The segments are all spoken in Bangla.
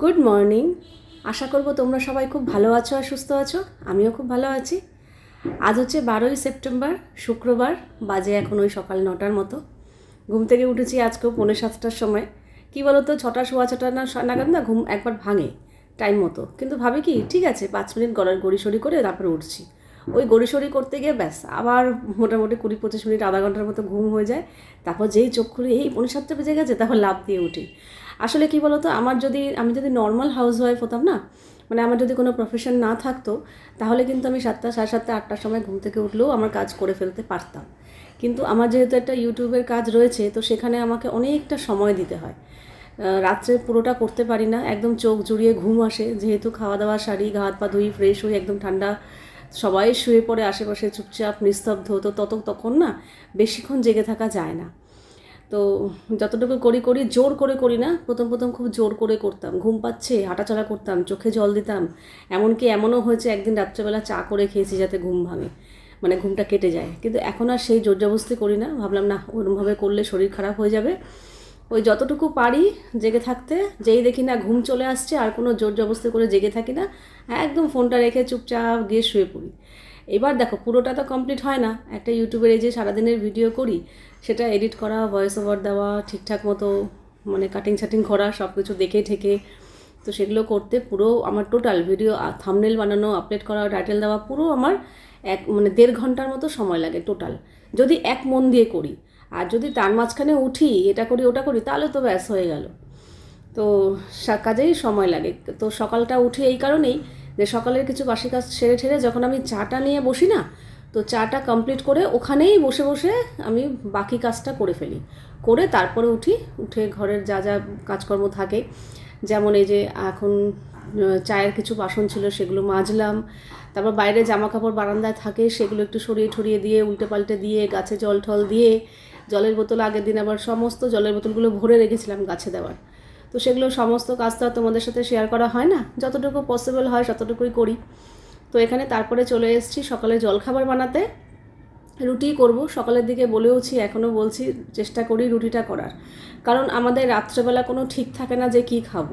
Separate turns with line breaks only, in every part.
গুড মর্নিং আশা করব তোমরা সবাই খুব ভালো আছো আর সুস্থ আছো। আমিও খুব ভালো আছি। আজ হচ্ছে বারোই সেপ্টেম্বর, শুক্রবার, বাজে এখন ওই সকাল নটার মতো। ঘুম থেকে উঠেছি আজকেও পৌনে সাতটার সময়। কী বলো তো ছটা, সোয়া ছটা না নাগাদ না ঘুম একবার ভাঙে টাইম মতো। কিন্তু ভাবি কি, ঠিক আছে, পাঁচ মিনিট গলার গড়িসড়ি করে তারপরে উঠছি। ওই গড়িসড়ি করতে গিয়ে ব্যাস, আবার মোটামুটি কুড়ি পঁচিশ মিনিট, আধা ঘণ্টার মতো ঘুম হয়ে যায়। তারপর যেই চোখ খুলে, এই পৌনে সাতটা বেজে গেছে, তারপর লাভ দিয়ে উঠি। আসলে কি বলতো, আমার যদি, আমি যদি নর্মাল হাউস ওয়াইফ হতাম না মানে আমার যদি কোনো প্রফেশন না থাকতো, তাহলে কিন্তু আমি সাতটা, সাড়ে সাতটা, আটটার সময় ঘুম থেকে উঠলেও আমার কাজ করে ফেলতে পারতাম। কিন্তু আমার যেহেতু একটা ইউটিউবের কাজ রয়েছে, তো সেখানে আমাকে অনেকটা সময় দিতে হয়। রাত্রে পুরোটা করতে পারি না, একদম চোখ জুড়িয়ে ঘুম আসে, যেহেতু খাওয়া দাওয়া সারি গা হাত পা ধুই ফ্রেশ হই, একদম ঠান্ডা, সবাই শুয়ে পড়ে, আশেপাশে চুপচাপ, নিস্তব্ধ, তো তত, তখন না বেশিক্ষণ জেগে থাকা যায় না। তো যতটুকু করি করি, জোর করে করি না, প্রথম প্রথম খুব জোর করে করতাম। ঘুম পাচ্ছে, হাঁটাচলা করতাম, চোখে জল দিতাম। এমনকি এমনও হয়েছে, একদিন রাত্রেবেলা চা করে খেয়েছি যাতে ঘুম ভাঙে মানে ঘুমটা কেটে যায়। কিন্তু এখন আর সেই জোর জবস্তি করি না। ভাবলাম, না, ওরমভাবে করলে শরীর খারাপ হয়ে যাবে। ওই যতটুকু পারি জেগে থাকতে, যেই দেখি না ঘুম চলে আসছে, আর কোনো জোর জবস্তি করে জেগে থাকি না, একদম ফোনটা রেখে চুপচাপ গিয়ে শুয়ে পড়ি। এবার দেখো, পুরোটা তো কমপ্লিট হয় না। একটা ইউটিউবের এই যে সারাদিনের ভিডিও করি, সেটা এডিট করা ভয়েস ওভার দেওয়া, ঠিকঠাক মতো মানে কাটিং ছাটিং করা সব কিছু দেখে ঠেকে। তো সেগুলো করতে পুরো আমার টোটাল ভিডিও থামনেল বানানো আপলোড করা টাইটেল দেওয়া, পুরো আমার এক মানে দেড় ঘণ্টার মতো সময় লাগে টোটাল যদি এক মন দিয়ে করি, আর যদি তার মাঝখানে উঠি, এটা করি, ওটা করি, তাহলে তো ব্যাস হয়ে গেল। তো কাজেই সময় লাগে। তো সকালটা উঠে এই কারণেই যে সকালের কিছু বাসি কাজ সেরে ঠেরে যখন আমি চাটা নিয়ে বসি না, তো চাটা কমপ্লিট করে ওখানেই বসে বসে আমি বাকি কাজটা করে ফেলি। করে তারপরে উঠি, উঠে ঘরের যা যা কাজকর্ম থাকে, যেমন এই যে এখন চায়ের কিছু বাসন ছিল সেগুলো মাজলাম, তারপর বাইরে জামা কাপড় বারান্দায় থাকে সেগুলো একটু সরিয়ে ঠরিয়ে দিয়ে, উল্টে পাল্টে দিয়ে, গাছে জল টল দিয়ে, জলের বোতল আগের দিন আবার সমস্ত জলের বোতলগুলো ভরে রেখেছিলাম গাছে দেওয়ার। তো সেগুলো সমস্ত কাজ তো আর তোমাদের সাথে শেয়ার করা হয় না। যতটুকু পসিবল হয় ততটুকুই করি। তো এখানে তারপরে চলে এসেছি সকালে জলখাবার বানাতে। রুটি করব। সকালের দিকে বলেওছি এখনও বলছি, চেষ্টা করি রুটিটা করার। কারণ আমাদের রাত্রেবেলা কোনো ঠিক থাকে না যে কি খাব।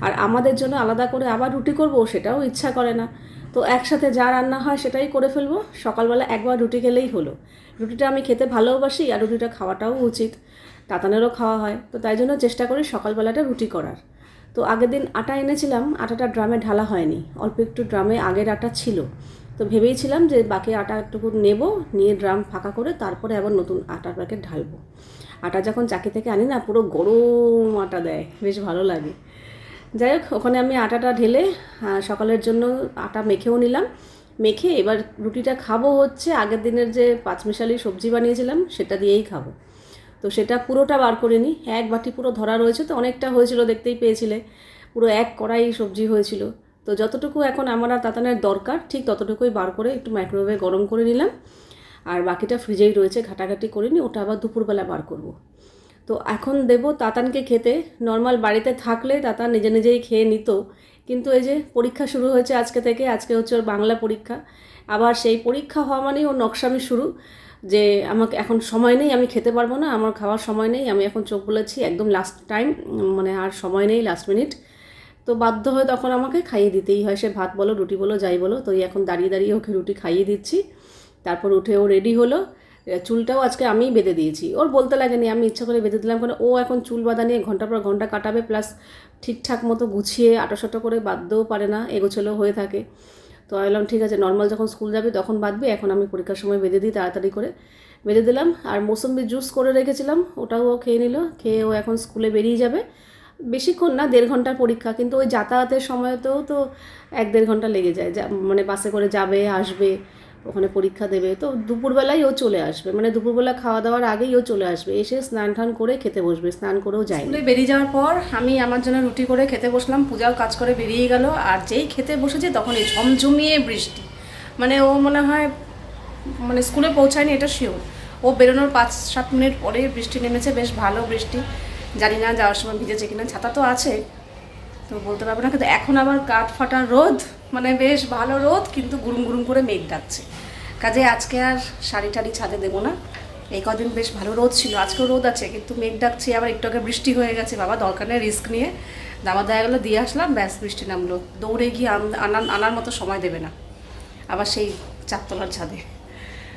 আর আমাদের জন্য আলাদা করে আবার রুটি করব, সেটাও ইচ্ছা করে না। তো একসাথে যা রান্না হয় সেটাই করে ফেলব। সকালবেলা একবার রুটি খেলেই হলো। রুটিটা আমি খেতে ভালোবাসি আর রুটিটা খাওয়াটাও উচিত। তাতানেরও খাওয়া হয়। তো তাই জন্য চেষ্টা করি সকালবেলাটা রুটি করার। তো আগের দিন আটা এনেছিলাম, আটাটা ড্রামে ঢালা হয়নি। অল্প একটু ড্রামে আগের আটা ছিল। তো ভেবেইছিলাম যে বাকি আটা একটুকু নেব, নিয়ে ড্রাম ফাঁকা করে তারপরে আবার নতুন আটার প্যাকেট ঢালবো। আটা যখন চাকি থেকে আনি না, পুরো গরম আটা দেয়। বেশ ভালো লাগে। যাই হোক, ওখানে আমি আটাটা ঢেলে সকালের জন্য আটা মেখেও নিলাম। মেখে এবার রুটিটা খাব হচ্ছে আগের দিনের যে পাঁচমিশালি সবজি বানিয়েছিলাম, সেটা দিয়েই খাব। তো সেটা পুরোটা বার করে নিই এক বাটি পুরো ধরা রয়েছে তো অনেকটা হয়েছিল, দেখতেই পেয়েছিলে। পুরো এক কড়াই সবজি হয়েছিল। তো যতটুকু এখন আমার আর তাতানের দরকার, ঠিক ততটুকুই বার করে একটু মাইক্রোওয়েভে গরম করে নিলাম। আর বাকিটা ফ্রিজেই রয়েছে, ঘাটাঘাটি করে নিই ওটা আবার দুপুরবেলা বার করব। তো এখন দেব তাতানকে খেতে। নর্মাল বাড়িতে থাকলে তাতান নিজে নিজেই খেয়ে নিত। কিন্তু এই যে পরীক্ষা শুরু হয়েছে আজকে থেকে, আজকে হচ্ছে ওর বাংলা পরীক্ষা। আবার সেই পরীক্ষা হওয়া মানেই ওর নকশামি শুরু। যে আমাকে এখন সময় নেই, আমি খেতে পারব না, আমার খাওয়ার সময় নেই, আমি এখন চোখ বলেছি একদম লাস্ট টাইম মানে আর সময় নেই লাস্ট মিনিট তো বাধ্য হয়ে তখন আমাকে খাইয়ে দিতেই হয়, সে ভাত বলো, রুটি বলো, যাই বলো, তো এখন দাঁড়িয়ে দাঁড়িয়ে ওকে রুটি খাইয়ে দিচ্ছি। তারপর উঠে ও রেডি হলো চুলটাও আজকে আমিই বেঁধে দিয়েছি। ওর বলতে লাগেনি, আমি ইচ্ছা করে বেঁধে দিলাম, কারণ ও এখন চুল বাঁধা নিয়ে ঘণ্টা পর ঘণ্টা কাটাবে প্লাস ঠিকঠাক মতো গুছিয়ে, আটোসাটো করে বাঁধতেও পারে না এগোছেলেও হয়ে থাকে। তো আমি বললাম, ঠিক আছে নর্মাল যখন স্কুল যাবে, তখন বাঁধবে। এখন আমি পরীক্ষার সময় বেঁধে দিই, তাড়াতাড়ি করে বেঁধে দিলাম। আর মৌসুম্বি জুস করে রেখেছিলাম, ওটাও খেয়ে নিল। খেয়ে ও এখন স্কুলে বেরিয়ে যাবে। বেশিক্ষণ না, দেড় ঘণ্টার পরীক্ষা। কিন্তু ওই যাতায়াতের সময়তেও তো এক দেড় ঘণ্টা লেগে যায়। যা মানে বাসে করে যাবে, আসবে। ওখানে পরীক্ষা দেবে। তো দুপুরবেলায় ও চলে আসবে। মানে দুপুরবেলা খাওয়া দাওয়ার আগেই ও চলে আসবে। এসে স্নান টান করে খেতে বসবে। স্নান করেও যায় বেরিয়ে যাওয়ার পর আমি আমার জন্য রুটি করে খেতে বসলাম। পূজাও কাজ করে বেরিয়ে গেল। আর যেই খেতে বসেছে তখন এই ঝমঝমিয়ে বৃষ্টি। মানে ও মনে হয় মানে স্কুলে পৌঁছায়নি, এটা শিওর ও বেরোনোর পাঁচ, সাত মিনিট পরে বৃষ্টি নেমেছে। বেশ ভালো বৃষ্টি। জানি না যাওয়ার সময় ভিজেছে কিনা, ছাতা তো আছে। তো বলতে পারব না। কিন্তু এখন আবার কাঠ ফাটা রোদ। মানে বেশ ভালো রোদ, কিন্তু গুরুম গুরুম করে মেঘ ডাকছে। কাজে আজকে আর শাড়ি টাড়ি ছাদে দেবো না। এই কদিন বেশ ভালো রোদ ছিল, আজকেও রোদ আছে, কিন্তু মেঘ ডাকছে, আবার একটু আগে বৃষ্টি হয়ে গেছে, বাবা দরকার নেই রিস্ক নিয়ে। দাবার দেওয়া গেলো দিয়ে আসলাম, ব্যাস বৃষ্টি নামলো। দৌড়ে গিয়ে আন- আনার আনার মতো সময় দেবে না। আবার সেই চারতলার ছাদে।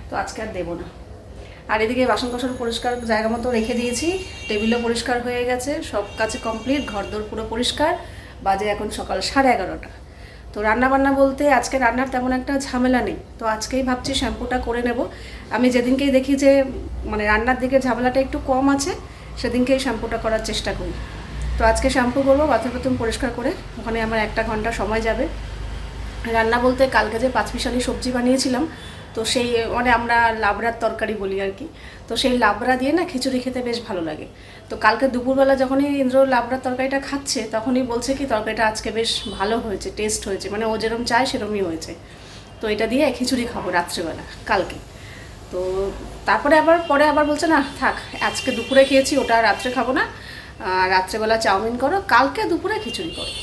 তো আজকে আর দেবো না। আর এদিকে বাসন কোসন পরিষ্কার জায়গা মতো রেখে দিয়েছি, টেবিলও পরিষ্কার হয়ে গেছে, সব কাছে কমপ্লিট ঘর ঘরদোর পুরো পরিষ্কার। বাজে এখন সকাল সাড়ে এগারোটা। তো রান্নাবান্না বলতে আজকে রান্নার তেমন একটা ঝামেলা নেই। তো আজকেই ভাবছি শ্যাম্পুটা করে নেব। আমি যেদিনকেই দেখি যে মানে রান্নার দিকে ঝামেলাটা একটু কম আছে, সেদিনকেই শ্যাম্পুটা করার চেষ্টা করি। তো আজকে শ্যাম্পু করব, বাথরুম পরিষ্কার করে। ওখানে আমার একটা ঘণ্টা সময় যাবে। রান্না বলতে কালকে যে পাঁচ পিসালি সবজি বানিয়েছিলাম তো সেই মানে আমরা লাবড়ার তরকারি বলি আর কি। তো সেই লাবড়া দিয়ে না খিচুড়ি খেতে বেশ ভালো লাগে। তো কালকে দুপুরবেলা যখনই ইন্দ্র লাবড়ার তরকারিটা খাচ্ছে, তখনই বলছে কি, তরকারিটা আজকে বেশ ভালো হয়েছে টেস্ট হয়েছে মানে ও যেরকম চায় সেরকমই হয়েছে। তো এটা দিয়ে খিচুড়ি খাব রাত্রেবেলা, কালকে। তো তারপরে আবার, পরে আবার বলছে, না, থাক, আজকে দুপুরে খেয়েছি, ওটা রাত্রে খাব না। রাত্রেবেলা চাউমিন করো, কালকে দুপুরে খিচুড়ি করো।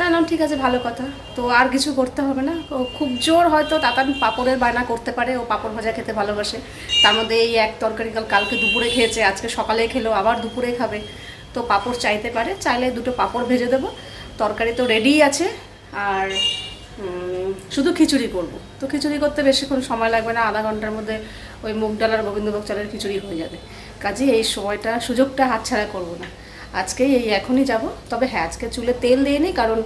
তা নাম ঠিক আছে, ভালো কথা। তো আর কিছু করতে হবে না। ও খুব জোর হয়তো তাতান পাপড়ের বায়না করতে পারে, ও পাপড় ভাজা খেতে ভালোবাসে। তার মধ্যে এই এক তরকারি কাল কালকে দুপুরে খেয়েছে, আজকে সকালে খেলো, আবার দুপুরে খাবে। তো পাপড় চাইতে পারে, চাইলে দুটো পাপড় ভেজে দেবো। তরকারি তো রেডিই আছে, আর শুধু খিচুড়ি করব। তো খিচুড়ি করতে বেশিক্ষণ সময় লাগবে না, আধা ঘণ্টার মধ্যে ওই মুগ ডাল আর গোবিন্দভোগ চালের খিচুড়ি হয়ে যাবে। কাজে এই সময়টা, সুযোগটা হাতছাড়া করব না। আজকেই এই এখনই যাব। তবে হ্যাঁ আজকে চুলে তেল দিয়ে নিই কারণ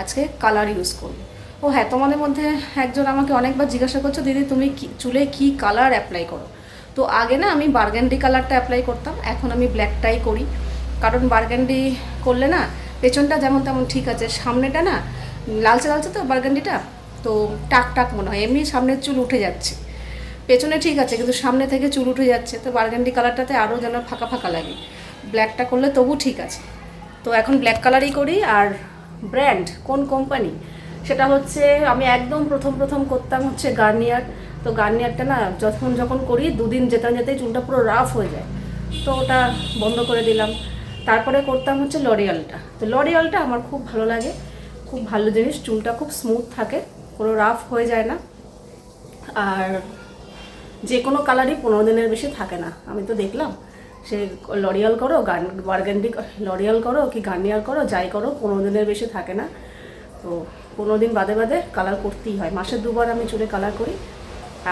আজকে কালার ইউজ করব। ও হ্যাঁ তোমাদের মধ্যে একজন আমাকে অনেকবার জিজ্ঞাসা করছ, দিদি, তুমি চুলে কি কালার অ্যাপ্লাই করো? তো আগে না আমি বার্গেন্ডি কালারটা অ্যাপ্লাই করতাম, এখন আমি ব্ল্যাকটাই করি। কারণ বার্গেন্ডি করলে না পেছনটা যেমন তেমন ঠিক আছে, সামনেটা না লালচে লালচে তো বার্গেন্ডিটা তো টাক টাক মনে হয়, এমনি সামনের চুল উঠে যাচ্ছে। পেছনে ঠিক আছে, কিন্তু সামনে থেকে চুল উঠে যাচ্ছে, তো বার্গেন্ডি কালারটাতে আরও যেন ফাঁকা ফাঁকা লাগে। ব্ল্যাকটা করলে তবু ঠিক আছে। তো এখন ব্ল্যাক কালারই করি আর ব্র্যান্ড কোন কোম্পানি সেটা হচ্ছে আমি একদম প্রথম প্রথম করতাম হচ্ছে গার্নিয়ার তো গার্নিয়ারটা না যখন যখন করি দুদিন যেতে যেতেই চুলটা পুরো রাফ হয়ে যায়। তো ওটা বন্ধ করে দিলাম। তারপরে করতাম হচ্ছে লরিয়ালটা তো লরিয়ালটা আমার খুব ভালো লাগে। খুব ভালো জিনিস, চুলটা খুব স্মুথ থাকে, কোনো রাফ হয়ে যায় না। আর যে কোনো কালারই পনেরো দিনের বেশি থাকে না। আমি তো দেখলাম। সে লরিয়াল করো, গান বার্গেন্ডি লরিয়াল করো কি গার্নিয়ার করো, যাই করো, পনেরো দিনের বেশি থাকে না। তো পনেরো দিন বাদে বাদে কালার করতেই হয়। মাসে দুবার আমি চুলে কালার করি।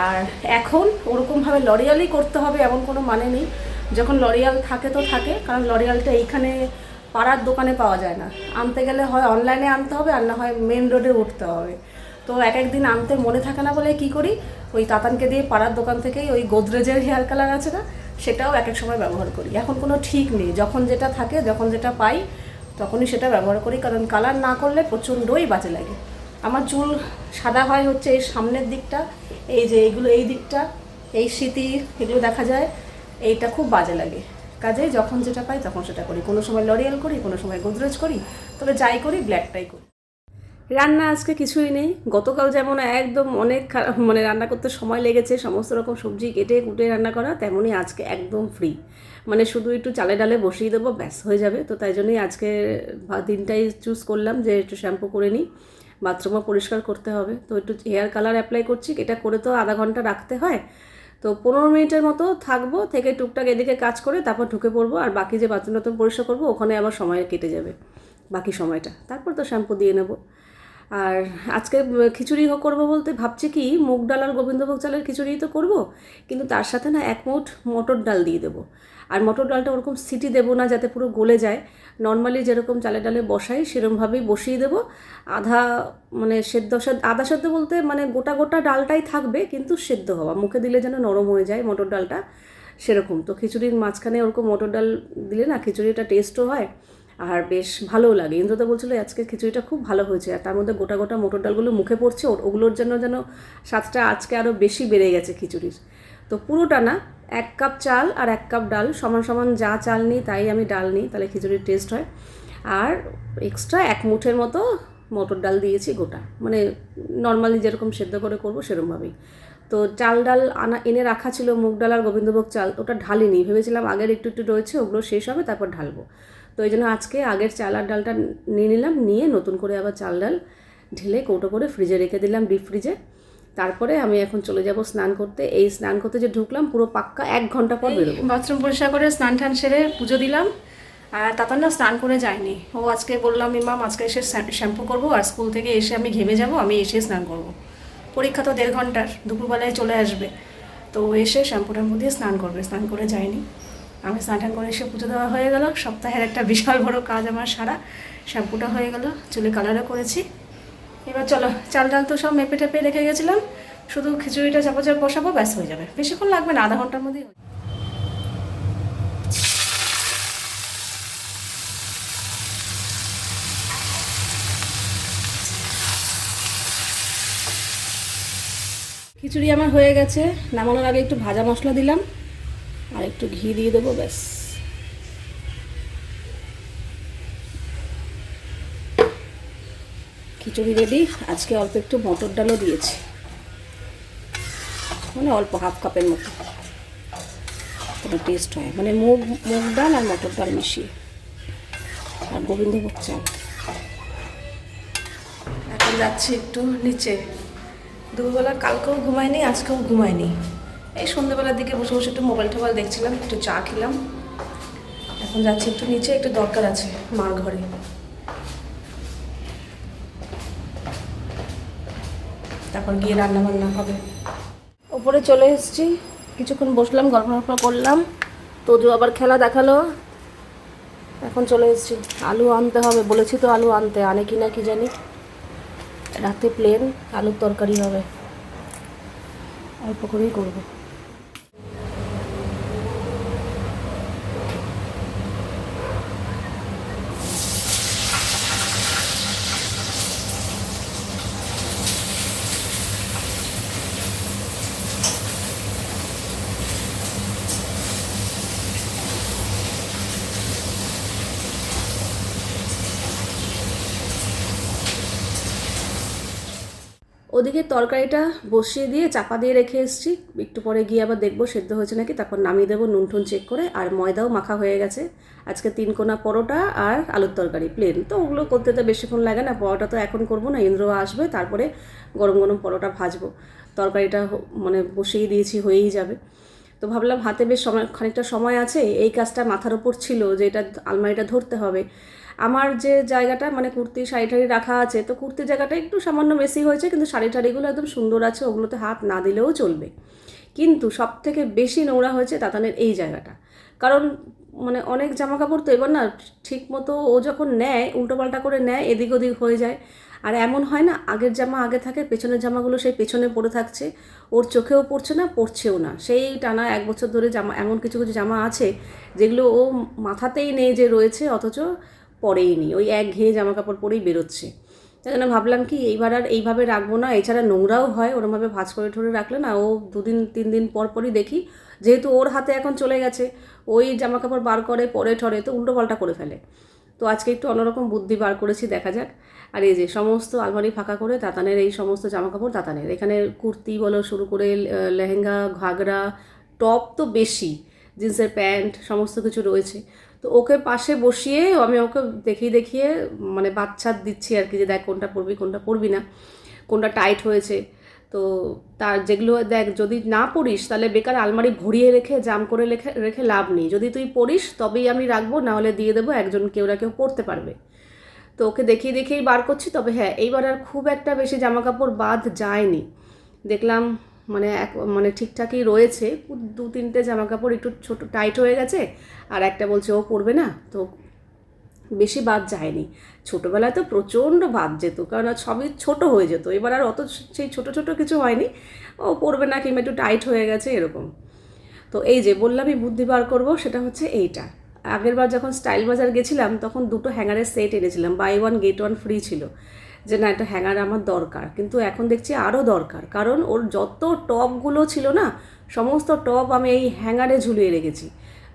আর এখন ওরকমভাবে লরিয়ালই করতে হবে এমন কোনো মানে নেই। যখন লরিয়াল থাকে তো থাকে, কারণ লরিয়ালটা এইখানে পাড়ার দোকানে পাওয়া যায় না। আনতে গেলে হয় অনলাইনে আনতে হবে আর না হয় মেন রোডে উঠতে হবে। তো এক একদিন আনতে মনে থাকে না বলে কি করি? ওই তাতানকে দিয়ে পাড়ার দোকান থেকেই ওই গোদরেজের হেয়ার কালার আছে না? সেটাও এক এক সময় ব্যবহার করি। এখন কোনো ঠিক নেই। যখন যেটা থাকে, যখন যেটা পাই, তখনই সেটা ব্যবহার করি। কারণ কালার না করলে প্রচণ্ডই বাজে লাগে। আমার চুল সাদা হয় হচ্ছে এই সামনের দিকটা, এই যে এইগুলো এই দিকটা, এই স্মৃতি এগুলো দেখা যায়, এইটা খুব বাজে লাগে। কাজেই যখন যেটা পাই তখন সেটা করি। কোনো সময় লরিয়াল করি, কোনো সময় গোদরেজ করি, তবে যাই করি ব্ল্যাকটাই করি। রান্না আজকে কিছুই নেই। গতকাল যেমন একদম অনেক মানে রান্না করতে সময় লেগেছে, সমস্ত রকম সবজি কেটে কুটে রান্না করা, তেমনই আজকে একদম ফ্রি মানে শুধু একটু চালে ডালে বসিয়ে দেবো, ব্যাস, হয়ে যাবে। তো তাই জন্যই আজকে দিনটাই চুজ করলাম যে একটু শ্যাম্পু করে নিই বাথরুমও পরিষ্কার করতে হবে। তো একটু হেয়ার কালার অ্যাপ্লাই করছি, এটা করে তো আধা ঘণ্টা রাখতে হয়। তো পনেরো মিনিটের মতো থাকব, থেকে টুকটাক এদিকে কাজ করে তারপর ঢুকে পড়ব, আর বাকি যে বাথরুম টাথরুম পরিষ্কার করব, ওখানে আবার সময় কেটে যাবে, বাকি সময়টা। তারপর তো শ্যাম্পু দিয়ে নেব। আর আজকে খিচুড়ি করব বলতে ভাবছি কি, মুগ ডাল আর গোবিন্দভোগ চালের খিচুড়ি তো করব, কিন্তু তার সাথে না এক মুঠ মটর ডাল দিয়ে দেবো। আর মটর ডালটা ওরকম সিটি দেবো না যাতে পুরো গলে যায়, নর্মালি যেরকম চালে ডালে বসাই সেরমভাবেই বসিয়ে দেবো। আধা মানে সেদ্ধ আধা সেদ্ধ বলতে মানে গোটা গোটা ডালটাই থাকবে, কিন্তু সেদ্ধ হওয়া, মুখে দিলে যেন নরম হয়ে যায় মটর ডালটা, সেরকম। তো খিচুড়ির মাঝখানে ওরকম মটর ডাল দিলে না খিচুড়িটা টেস্টও হয়। আর বেশ ভালোও লাগে। ইন্দ্রদা বলছিল আজকে খিচুড়িটা খুব ভালো হয়েছে। আর তার মধ্যে গোটা গোটা মোটর ডালগুলো মুখে পড়ছে। ওগুলোর জন্য যেন স্বাদটা আজকে আরও বেশি বেড়ে গেছে খিচুড়ির। তো পুরোটা না, এক কাপ চাল আর এক কাপ ডাল, সমান সমান যা চাল নিই তাই আমি ডাল নিই, তাহলে খিচুড়ির টেস্ট হয়। আর এক্সট্রা এক মুঠের মতো মটর ডাল দিয়েছি গোটা। মানে নর্মালি যেরকম সেদ্ধ করে করব সেরকমভাবেই। তো চাল ডাল আনা, এনে রাখা ছিল মুগ ডাল আর গোবিন্দভোগ চাল, ওটা ঢালিনি। ভেবেছিলাম আগের একটু একটু রয়েছে, ওগুলো শেষ হবে, তারপর ঢালবো। তো এই জন্য আজকে আগের চাল আর ডালটা নিয়ে নিলাম, নিয়ে নতুন করে আবার চাল ডাল ঢেলে কৌটো করে ফ্রিজে রেখে দিলাম ডিপ ফ্রিজে তারপরে আমি এখন চলে যাব স্নান করতে। এই স্নান করতে যে ঢুকলাম, পুরো পাক্কা এক ঘণ্টা পর বেরোবো। বাথরুম পরিষ্কার করে স্নান টান সেরে পুজো দিলাম। আর তাতান না স্নান করে যায়নি ও আজকে বললাম, ইমাম, আজকে এসে শ্যাম্পু করব আর স্কুল থেকে এসে আমি ঘেমে যাব, আমি এসে স্নান করব। পরীক্ষা তো দেড় ঘণ্টার, দুপুরবেলায় চলে আসবে। তো এসে শ্যাম্পু ট্যাম্পু দিয়ে স্নান করবে। স্নান করে যায়নি আমি স্নান করে এসে পুজো দেওয়া হয়ে গেল। সপ্তাহের একটা বিশাল বড় কাজ আমার, সারা শ্যাম্পুটা হয়ে গেল, চুলে কালারও করেছি। এবার চলো, চাল ডাল তো সব মেপে টেপে রেখে গেছিলাম। শুধু খিচুড়িটা চাপা চাপ বসাবো, ব্যাস হয়ে যাবে। বেশিক্ষণ লাগবে না, আধা ঘণ্টার মধ্যেই খিচুড়ি আমার হয়ে গেছে। নামানোর আগে একটু ভাজা মশলা দিলাম। আর একটু ঘি দিয়ে দেবো, ব্যাস। খিচুড়ি রেডি। আজকে অল্প একটু মটর ডালও দিয়েছি। মানে অল্প হাফ কাপের মতো। কোনো টেস্ট হয় মানে মুগ মুগ ডাল আর মটর ডাল মিশিয়ে। আর গোবিন্দভোগ চাল। এখন যাচ্ছি একটু নিচে। দুপুরবেলা কালকেও ঘুমায়নি আজকেও ঘুমায়নি এই সন্ধ্যেবেলার দিকে বসে বসে একটু মোবাইল টোবাইল দেখছিলাম, একটু চা খেলাম। এখন যাচ্ছি একটু নিচে, একটু দরকার আছে মার ঘরে। তারপর গিয়ে রান্না বান্না হবে। ওপরে চলে এসেছি, কিছুক্ষণ বসলাম গল্প গল্প করলাম। তোজু আবার খেলা দেখাল। এখন চলে এসেছি, আলু আনতে হবে, বলেছি তো আলু আনতে, আনে কি না কি জানি। রাতে প্লেন আলুর তরকারি হবে। অল্প করেই করব। ওদিকে তরকারিটা বসিয়ে দিয়ে চাপা দিয়ে রেখে এসেছি। একটু পরে গিয়ে আবার দেখব সেদ্ধ হয়েছে নাকি। তারপর নামিয়ে দেবো নুন টুন চেক করে। আর ময়দাও মাখা হয়ে গেছে। আজকে তিন কোনা পরোটা আর আলুর তরকারি প্লেন তো ওগুলো করতে তো বেশিক্ষণ লাগে না। পরোটা তো এখন করব না ইন্দ্র আসবে। তারপরে গরম গরম পরোটা ভাজবো। তরকারিটা মানে বসিয়ে দিয়েছি, হয়েই যাবে। তো ভাবলাম হাতে বেশ সময় খানিকটা সময় আছে। এই কাজটা মাথার ওপর ছিল যে এটা আলমারিটা ধরতে হবে। আমার যে জায়গাটা মানে কুর্তি শাড়ি টাড়ি রাখা আছে, তো কুর্তির জায়গাটা একটু সামান্য বেশি হয়েছে, কিন্তু শাড়ি টাড়িগুলো একদম সুন্দর আছে, ওগুলোতে হাত না দিলেও চলবে। কিন্তু সব থেকে বেশি নোংরা হয়েছে তাতানের এই জায়গাটা। কারণ মানে অনেক জামা কাপড় তো এবার না ঠিক মতো ও যখন নেয়, উল্টোপাল্টা করে নেয়, এদিক ওদিক হয়ে যায়। আর এমন হয় না, আগের জামা আগে থাকে, পেছনের জামাগুলো সেই পেছনে পড়ে থাকছে, ওর চোখেও পড়ছে না, পড়ছেও না। সেই টানা এক বছর ধরে জামা, এমন কিছু কিছু জামা আছে, যেগুলো ও মাথাতেই নেই যে রয়েছে, অথচ পরেই নি ওই এক ঘেয়ে জামা কাপড় পরেই বেরোচ্ছে। তাই জন্য ভাবলাম কি এইবার আর এইভাবে রাখব না। এছাড়া নোংরাও হয়, ওরমভাবে ভাঁজ করে ঠরে রাখলে না ও দুদিন, তিন দিন পর পরই দেখি যেহেতু ওর হাতে এখন চলে গেছে, ওই জামা কাপড় বার করে, পরে, ঠরে তো উল্টো পাল্টা করে ফেলে। তো আজকে একটু অন্যরকম বুদ্ধি বার করেছি, দেখা যাক। আর এই যে সমস্ত আলমারি ফাঁকা করে তাতানের এই সমস্ত জামা কাপড় তাতানের। এখানে কুর্তি বলো শুরু করে লেহেঙ্গা, ঘাগরা, টপ তো বেশি, জিন্সের প্যান্ট, সমস্ত কিছু রয়েছে। তো ওকে পাশে বসিয়ে আমি ওকে দেখিয়ে দেখিয়ে মানে বাচ্চা দিচ্ছি আর কি যে দেখ কোনটা পরবি কোনটা পরবি না, কোনটা টাইট হয়েছে। তো তার যেগুলো দেখ যদি না পড়িস তাহলে বেকার আলমারি ভরিয়ে রেখে, জাম করে রেখে রেখে লাভ নেই। যদি তুই পড়িস তবেই আমি রাখব, নাহলে দিয়ে দেবো একজন কেউ না কেউ পড়তে পারবে। তো ওকে দেখিয়ে দেখিয়েই বার করছি, তবে হ্যাঁ এইবার আর খুব একটা বেশি জামা কাপড় বাদ যায়নি। দেখলাম মানে এক মানে ঠিকঠাকই রয়েছে। দু তিনটে জামা কাপড় একটু ছোট, টাইট হয়ে গেছে, আর একটা বলছে, ও পরবে না? তো বেশি বাদ যায়নি। ছোটোবেলায় তো প্রচণ্ড বাদ যেত, কারণ সবই ছোট হয়ে যেত। এবার আর অত সেই ছোট ছোট কিছু হয়নি। ও পরবে না, কিংবা একটু টাইট হয়ে গেছে, এরকম। তো এই যে বললামই বুদ্ধি বার করব, সেটা হচ্ছে এইটা। আগের বার যখন স্টাইল বাজার গেছিলাম, তখন দুটো হ্যাঙ্গারের সেট এনেছিলাম, buy one, get one, free ছিল। যে না একটা হ্যাঙ্গার আমার দরকার। কিন্তু এখন দেখছি আরও দরকার। কারণ ওর যত টপগুলো ছিল না সমস্ত টপ আমি এই হ্যাঙ্গারে ঝুলিয়ে রেখেছি।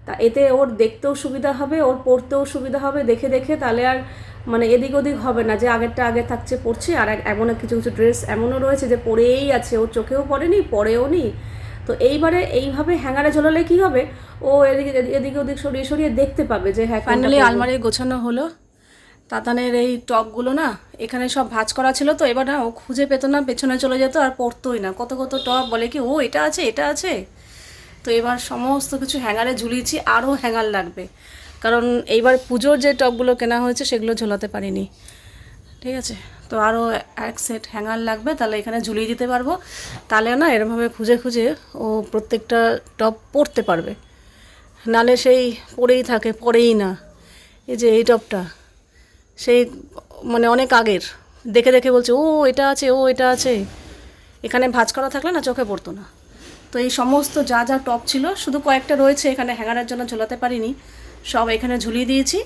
তা এতে ওর দেখতেও সুবিধা হবে ওর পরতেও সুবিধা হবে। দেখে দেখে তাহলে আর মানে এদিক ওদিক হবে না যে আগেরটা আগে থাকছে পড়ছে। আর এমন কিছু কিছু ড্রেস এমনও রয়েছে যে পরেই আছে। ওর চোখেও পড়েনি পরেও নি। তো এইবারে এইভাবে হ্যাঙ্গারে ঝোলালে কি হবে? ও এদিকে এদিকে ওদিক সরিয়ে সরিয়ে দেখতে পাবে যে হ্যাঁ ফাইনালি আলমারি গোছানো হলো। তাতানের এই টপগুলো না, এখানে সব ভাঁজ করা ছিল তো, এবার না ও খুঁজে পেতো না, পেছনে চলে যেত আর পড়তোই না। কত কত টপ বলে কি, ও, এটা আছে এটা আছে? তো এবার সমস্ত কিছু হ্যাঙ্গারে ঝুলিয়েছি, আরও হ্যাঙ্গার লাগবে। কারণ এইবার পুজোর যে টপগুলো কেনা হয়েছে, সেগুলো ঝোলাতে পারিনি। ঠিক আছে? তো আরও এক সেট হ্যাঙ্গার লাগবে, তাহলে এখানে ঝুলিয়ে দিতে পারব। তাহলে না এরমভাবে খুঁজে খুঁজে ও প্রত্যেকটা টপ পরতে পারবে। নালে সেই পরেই থাকে পরেই না। এই যে এই টপটা। সেই মানে অনেক আগের। দেখে দেখে বলছে, ও, এটা আছে, ও, এটা আছে। এখানে ভাঁজ করা থাকলে না চোখে পড়তো না। তো এই সমস্ত যা যা টপ ছিল, শুধু কয়েকটা রয়েছে, এখানে হ্যাঙ্গারের জন্য ঝোলাতে পারিনি। সব এখানে ঝুলিয়ে দিয়েছি।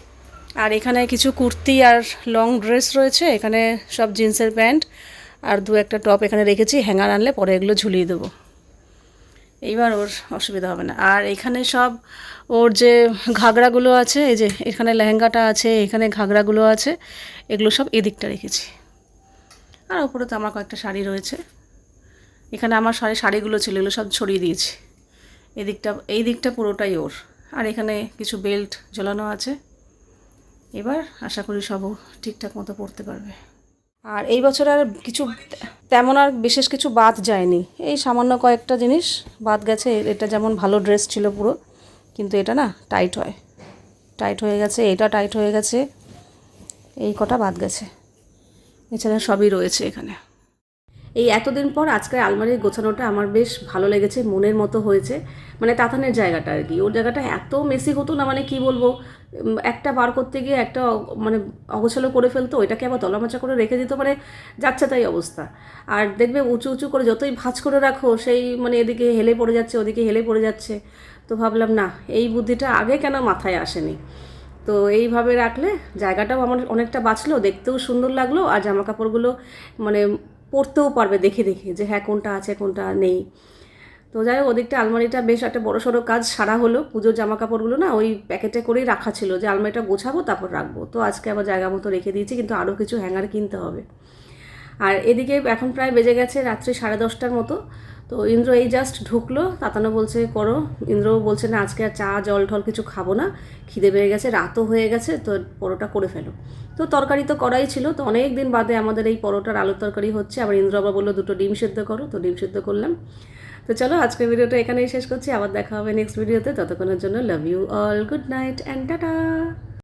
আর এখানে কিছু কুর্তি আর লং ড্রেস রয়েছে, এখানে সব জিন্সের প্যান্ট। আর দু একটা টপ এখানে রেখেছি, হ্যাঙ্গার আনলে পরে এগুলো ঝুলিয়ে দেবো। এইবার ওর অসুবিধা হবে না। আর এখানে সব ওর যে ঘাগরাগুলো আছে, এই যে এখানে লেহেঙ্গাটা আছে, এখানে ঘাগরাগুলো আছে, এগুলো সব এদিকটা রেখেছি। আর ওপরে তো আমার কয়েকটা শাড়ি রয়েছে। এখানে আমার শাড়ি শাড়িগুলো ছিল, এগুলো সব ছড়িয়ে দিয়েছি। এদিকটা, এই দিকটা পুরোটাই ওর। আর এখানে কিছু বেল্ট ঝোলানো আছে। এবার আশা করি সব ঠিকঠাক মতো পড়তে পারবে। আর এই বছর আর কিছু তেমন আর বিশেষ কিছু বাদ যায়নি। এই সামান্য কয়েকটা জিনিস বাদ গেছে, এটা যেমন ভালো ড্রেস ছিল পুরো, কিন্তু এটা না টাইট হয়। টাইট হয়ে গেছে, এটা টাইট হয়ে গেছে, এই কটা বাদ গেছে। এছাড়া সবই রয়েছে এখানে। এই এতদিন পর আজকের আলমারির গোছানোটা আমার বেশ ভালো লেগেছে, মনের মতো হয়েছে। মানে তাতানের জায়গাটা আর কি। ওর জায়গাটা এত মেসি হতো না মানে কি বলব? একটা বার করতে গিয়ে একটা মানে অগোছালো করে ফেলতো, ওইটাকে আবার তলামাচা করে রেখে দিত মানে যাচ্ছে তাই অবস্থা। আর দেখবে উঁচু উঁচু করে যতই ভাঁজ করে রাখো, সেই মানে এদিকে হেলে পড়ে যাচ্ছে, ওদিকে হেলে পড়ে যাচ্ছে। তো ভাবলাম, না, এই বুদ্ধিটা আগে কেন মাথায় আসেনি? তো এইভাবে রাখলে জায়গাটাও আমার অনেকটা বাঁচলো, দেখতেও সুন্দর লাগল, আর জামা কাপড়গুলো মানে পরতেও পারবে দেখে দেখে যে হ্যাঁ কোনটা আছে, কোনটা নেই। তো যাই হোক, ওদিকটা আলমারিটা বেশ একটা বড় সড়ো কাজ, সারা হলো। পুজোর জামা কাপড়গুলো না ওই প্যাকেটে করেই রাখা ছিল যে আলমারিটা গোছাবো, তারপর রাখব। তো আজকে আবার জায়গা মতো রেখে দিয়েছি, কিন্তু আরও কিছু হ্যাঙ্গার কিনতে হবে। আর এদিকে এখন প্রায় বেজে গেছে রাত্রি সাড়ে দশটার মতো। তো ইন্দ্র এই জাস্ট ঢুকলো, তাতানো বলছে, করো। ইন্দ্র বলছে, না, আজকে আর চা, জল ঠল কিছু খাব না। খিদে পেয়ে গেছে, রাতও হয়ে গেছে, তো পরোটা করে ফেলো। তো তরকারি তো করাই ছিল, তো অনেক দিন বাদে আমাদের এই পরোটার আলুর তরকারি হচ্ছে। আবার ইন্দ্র আবার বলল, দুটো ডিম সেদ্ধ করো। তো ডিম সেদ্ধ করলাম। তো চলো, আজকের ভিডিওটা এখানেই শেষ করছি। আবার দেখা হবে নেক্সট ভিডিওতে ততক্ষণের জন্য love you all good night and tata